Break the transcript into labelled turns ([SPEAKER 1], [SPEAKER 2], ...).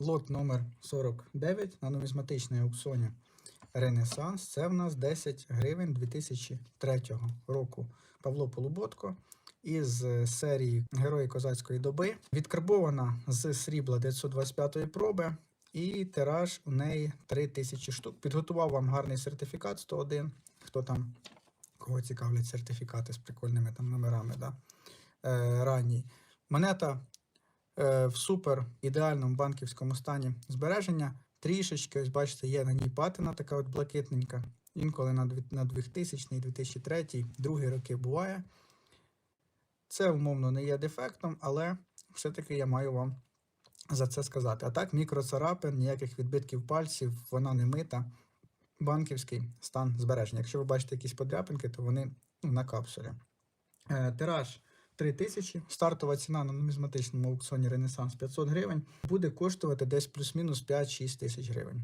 [SPEAKER 1] Лот номер 49 на нумізматичній аукціоні Ренесанс. Це в нас 10 гривень 2003 року. Павло Полуботко із серії Герої козацької доби. Відкарбована з срібла 925-ї проби. І тираж у неї 3000 штук. Підготував вам гарний сертифікат 101. Хто там, кого цікавлять сертифікати з прикольними там номерами, да? е, ранній. Монета Е, в супер ідеальному банківському стані збереження. Трішечки, ось бачите, є на ній патина, така от блакитненька. Інколи на 2000-й, 2003 другі роки буває. Це, умовно, не є дефектом, але все-таки я маю вам за це сказати. А так, мікроцарапин, ніяких відбитків пальців, вона не мита. Банківський стан збереження. Якщо ви бачите якісь подряпинки, то вони ну, на капсулі. Е, тираж 3 тисячі. Стартова ціна на нумізматичному аукціоні Ренесанс 500 гривень буде коштувати десь плюс-мінус 5-6 тисяч гривень.